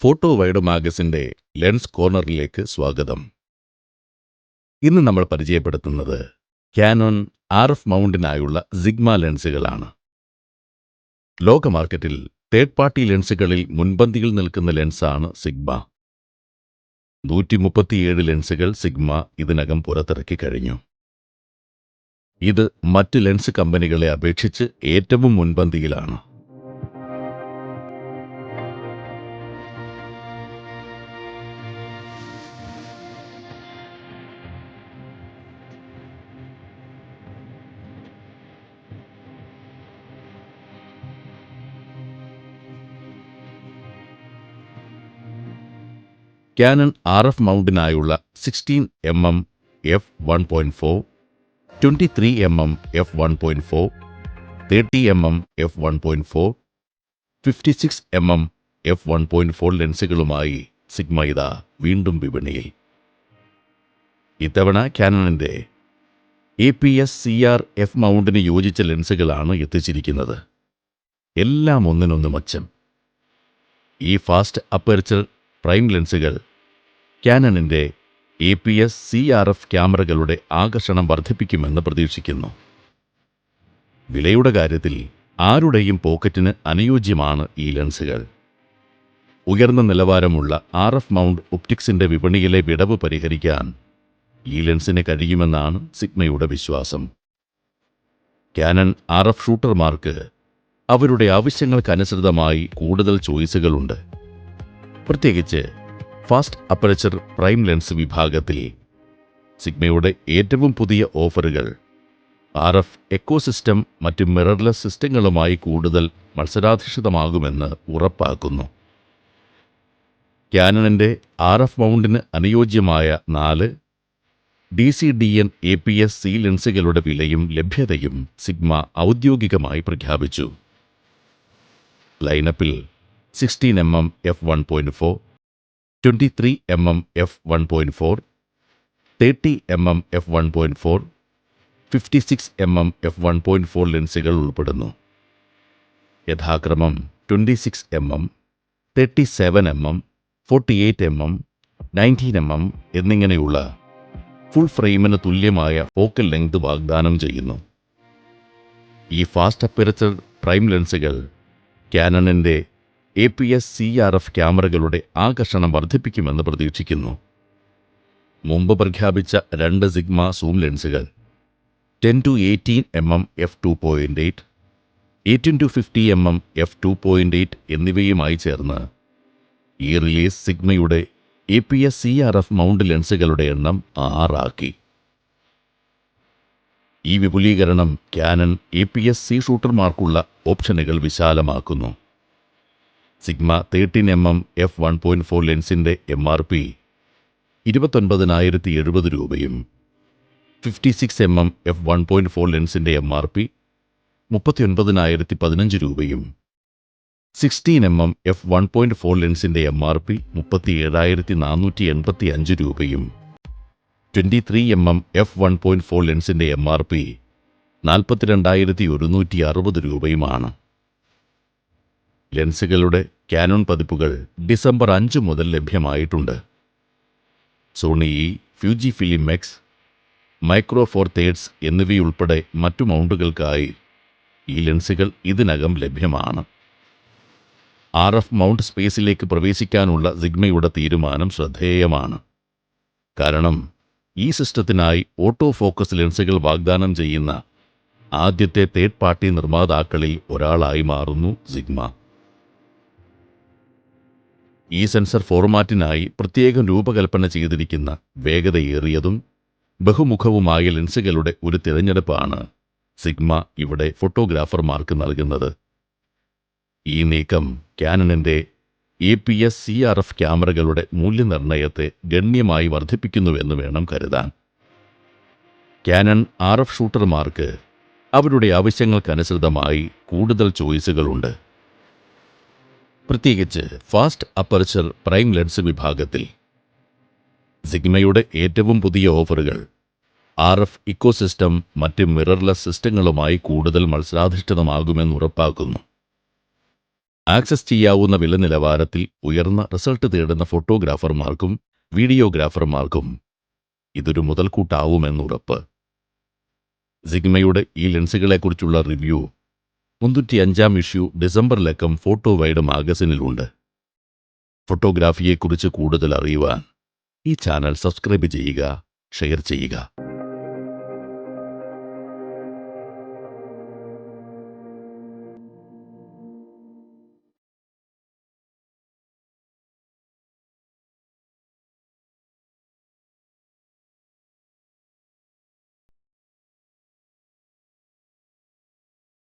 Photo wide മാഗസിന്റെ lens കോർണറിലേക്ക് സ്വാഗതം. ഇന്ന് നമ്മൾ പരിചയപ്പെടുത്തുന്നത് ക്യാനോൺ ആർ എഫ് മൗണ്ടിനായുള്ള സിഗ്മ ലെൻസുകളാണ്. ലോക മാർക്കറ്റിൽ തേർഡ് പാർട്ടി ലെൻസുകളിൽ മുൻപന്തിയിൽ നിൽക്കുന്ന ലെൻസാണ് സിഗ്മ. നൂറ്റി മുപ്പത്തിയേഴ് ലെൻസുകൾ സിഗ്മ ഇതിനകം പുറത്തിറക്കി കഴിഞ്ഞു. ഇത് മറ്റ് ലെൻസ് കമ്പനികളെ അപേക്ഷിച്ച് ഏറ്റവും മുൻപന്തിയിലാണ്. Canon R F മൗണ്ടിനായുള്ള sixteen M M F one point four twenty three M M F one point four thirty M M F one point four fifty six M M F one point four ലെൻസുകളുമായി Sigma ഇതാ വീണ്ടും വിപണിയിൽ. ഇത്തവണ ക്യാനണിന്റെ A P S C R F മൗണ്ടിന് യോജിച്ച ലെൻസുകളാണ് എത്തിച്ചിരിക്കുന്നത്. എല്ലാം ഒന്നിനൊന്ന് മച്ചം. ഈ fast aperture prime ലെൻസുകൾ ക്യാനണിന്റെ A P S C R F ക്യാമറകളുടെ ആകർഷണം വർദ്ധിപ്പിക്കുമെന്ന് പ്രതീക്ഷിക്കുന്നു. വിലയുടെ കാര്യത്തിൽ ആരുടെയും പോക്കറ്റിന് അനുയോജ്യമാണ് ഈ ലെൻസുകൾ. ഉയർന്ന നിലവാരമുള്ള ആർ എഫ് മൗണ്ട് ഒപ്റ്റിക്സിന്റെ വിപണിയിലെ വിടവ് പരിഹരിക്കാൻ ഈ ലെൻസിന് കഴിയുമെന്നാണ് സിഗ്മയുടെ വിശ്വാസം. ക്യാനൺ ആർ എഫ് ഷൂട്ടർമാർക്ക് അവരുടെ ആവശ്യങ്ങൾക്കനുസൃതമായി കൂടുതൽ ചോയ്സുകളുണ്ട്. പ്രത്യേകിച്ച് ഫാസ്റ്റ് അപ്പറച്ചർ പ്രൈം ലെൻസ് വിഭാഗത്തിൽ സിഗ്മയുടെ ഏറ്റവും പുതിയ ഓഫറുകൾ. ആർ എഫ് എക്കോസിസ്റ്റം മറ്റ് മിറർലെസ് സിസ്റ്റങ്ങളുമായി കൂടുതൽ മത്സരാധിഷ്ഠിതമാകുമെന്ന് ഉറപ്പാക്കുന്നു. ക്യാനണിന്റെ ആർ എഫ് മൗണ്ടിന് അനുയോജ്യമായ നാല് D C D N A P S C ലെൻസുകളുടെ വിലയും ലഭ്യതയും സിഗ്മ ഔദ്യോഗികമായി പ്രഖ്യാപിച്ചു. ലൈനപ്പിൽ sixteen M M F one point four twenty three M M F one point four thirty M M F one point four fifty six M M F one point four ലെൻസുകൾ ഉൾപ്പെടുന്നു. യഥാക്രമം twenty six M M thirty seven M M forty eight M M nineteen M M എന്നിങ്ങനെയുള്ള full ഫ്രെയിമിന് തുല്യമായ focal length വാഗ്ദാനം ചെയ്യുന്നു. ഈ fast aperture prime ലെൻസുകൾ ക്യാനണിന്റെ A P S C R F ക്യാമറകളുടെ ആകർഷണം വർദ്ധിപ്പിക്കുമെന്ന് പ്രതീക്ഷിക്കുന്നു. മുമ്പ് പ്രഖ്യാപിച്ച രണ്ട് സിഗ്മ സൂം ലെൻസുകൾ ten to eighteen M M F two point eight eighteen to fifty M M F two point eight എന്നിവയുമായി ചേർന്ന് ഈ release സിഗ്മയുടെ A P S C R F mount ലെൻസുകളുടെ എണ്ണം ആറാക്കി. ഈ വിപുലീകരണം Canon A P S C ഷൂട്ടർമാർക്കുള്ള ഓപ്ഷനുകൾ വിശാലമാക്കുന്നു. Sigma thirteen M M F one point four ലെൻസിന്റെ M R P ഇരുപത്തൊൻപതിനായിരത്തി എഴുപത് രൂപയും fifty six M M F one point four ലെൻസിന്റെ എം ആർ പി മുപ്പത്തിയൊൻപതിനായിരത്തി പതിനഞ്ച് രൂപയും sixteen M M F one point four ലെൻസിന്റെ എം ആർ പി മുപ്പത്തി ഏഴായിരത്തി നാനൂറ്റി എൺപത്തി അഞ്ച് രൂപയും twenty three M M F one point four ലെൻസിന്റെ എം ആർ പി നാൽപ്പത്തിരണ്ടായിരത്തി ഒരുന്നൂറ്റി അറുപത് രൂപയുമാണ്. ലെൻസുകളുടെ കാനോൺ പതിപ്പുകൾ ഡിസംബർ അഞ്ച് മുതൽ ലഭ്യമായിട്ടുണ്ട്. Sony E Fuji film X micro four thirds എന്നിവയുൾപ്പെടെ മറ്റു മൗണ്ടുകൾക്കായി ഈ ലെൻസുകൾ ഇതിനകം ലഭ്യമാണ്. ആർ എഫ് മൗണ്ട് സ്പേസിലേക്ക് പ്രവേശിക്കാനുള്ള സിഗ്മയുടെ തീരുമാനം ശ്രദ്ധേയമാണ്. കാരണം ഈ സിസ്റ്റത്തിനായി ഓട്ടോ ഫോക്കസ് ലെൻസുകൾ വാഗ്ദാനം ചെയ്യുന്ന ആദ്യത്തെ തേർഡ് പാർട്ടി നിർമ്മാതാക്കളിൽ ഒരാളായി മാറുന്നു സിഗ്മ. ഈ സെൻസർ ഫോർമാറ്റിനായി പ്രത്യേകം രൂപകൽപ്പന ചെയ്തിരിക്കുന്ന വേഗതയേറിയതും ബഹുമുഖവുമായ ലെൻസുകളുടെ ഒരു തിരഞ്ഞെടുപ്പാണ് സിഗ്മ ഇവിടെ ഫോട്ടോഗ്രാഫർമാർക്ക് നൽകുന്നത്. ഈ നീക്കം ക്യാനണിന്റെ A P S C R F ക്യാമറകളുടെ മൂല്യനിർണയത്തെ ഗണ്യമായി വർദ്ധിപ്പിക്കുന്നുവെന്ന് വേണം കരുതാൻ. ക്യാനൺ ആർ എഫ് ഷൂട്ടർമാർക്ക് അവരുടെ ആവശ്യങ്ങൾക്കനുസൃതമായി കൂടുതൽ ചോയ്സുകളുണ്ട്. പ്രത്യേകിച്ച് ഫാസ്റ്റ് അപ്പർച്ചർ പ്രൈം ലെൻസ് വിഭാഗത്തിൽ സിഗ്മയുടെ ഏറ്റവും പുതിയ ഓഫറുകൾ ആർ എഫ് ഇക്കോസിസ്റ്റം മറ്റ് മിറർലെസ് സിസ്റ്റങ്ങളുമായി കൂടുതൽ മത്സരാധിഷ്ഠിതമാകുമെന്ന് ഉറപ്പാക്കുന്നു. ആക്സസ് ചെയ്യാവുന്ന വില നിലവാരത്തിൽ ഉയർന്ന റിസൾട്ട് തേടുന്ന ഫോട്ടോഗ്രാഫർമാർക്കും വീഡിയോഗ്രാഫർമാർക്കും ഇതൊരു മുതൽക്കൂട്ടാവുമെന്നുറപ്പ് സിഗ്മയുടെ ഈ ലെൻസുകളെക്കുറിച്ചുള്ള റിവ്യൂ മുന്നൂറ്റി അഞ്ചാം ഇഷ്യൂ ഡിസംബർ ലക്കം ഫോട്ടോ വൈഡ് മാഗസിനിലുണ്ട്. ഫോട്ടോഗ്രാഫിയെക്കുറിച്ച് കൂടുതൽ അറിയുവാൻ ഈ ചാനൽ സബ്സ്ക്രൈബ് ചെയ്യുക ഷെയർ ചെയ്യുക.